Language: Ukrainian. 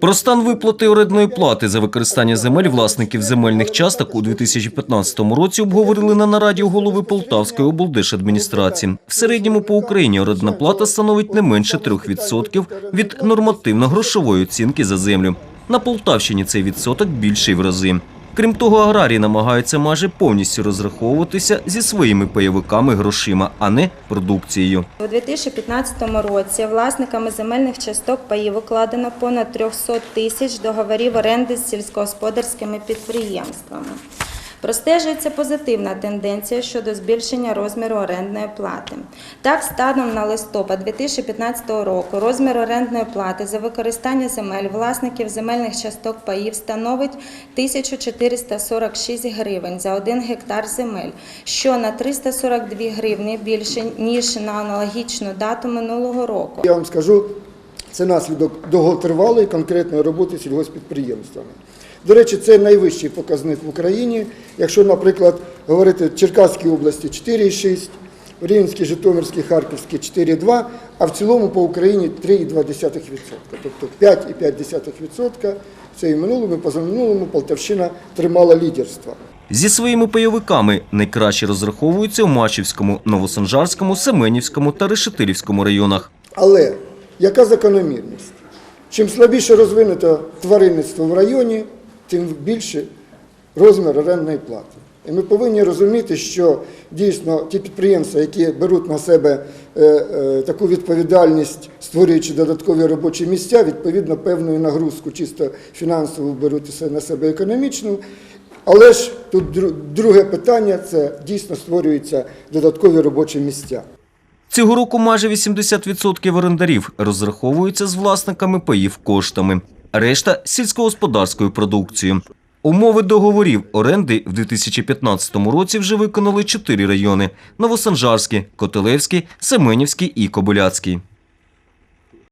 Про стан виплати орендної плати за використання земель власників земельних часток у 2015 році обговорили на нараді голови Полтавської облдержадміністрації. В середньому по Україні орендна плата становить не менше 3% від нормативно-грошової оцінки за землю. На Полтавщині цей відсоток більший в рази. Крім того, аграрії намагаються майже повністю розраховуватися зі своїми пайовиками грошима, а не продукцією. У 2015 році власниками земельних часток паїв укладено понад 300 тисяч договорів оренди з сільськогосподарськими підприємствами. Простежується позитивна тенденція щодо збільшення розміру орендної плати. Так, станом на листопад 2015 року розмір орендної плати за використання земель власників земельних часток паїв становить 1446 гривень за 1 гектар земель, що на 342 гривні більше, ніж на аналогічну дату минулого року. Я вам скажу, це наслідок довготривалої конкретної роботи сільгоспідприємствами. До речі, це найвищий показник в Україні. Якщо, наприклад, говорити в Черкаській області 4,6, в Рівненській, Житомирській, Харківській 4,2, а в цілому по Україні 3,2%. Тобто 5,5% це і в минулому, і позаминулому Полтавщина тримала лідерство. Зі своїми пайовиками найкраще розраховуються у Мачівському, Новосанжарському, Семенівському та Решетилівському районах. Але яка закономірність? Чим слабіше розвинуто тваринництво в районі, тим більше розмір орендної плати. І ми повинні розуміти, що дійсно ті підприємства, які беруть на себе е, е, таку відповідальність, створюючи додаткові робочі місця, відповідно певну нагрузку чисто фінансову беруть на себе економічну. Але ж тут друге питання це дійсно створюються додаткові робочі місця. Цього року майже 80% орендарів розраховуються з власниками паїв коштами, решта сільськогосподарською продукцією. Умови договорів оренди в 2015 році вже виконали чотири райони: Новосанжарський, Котелевський, Семенівський і Кобиляцький.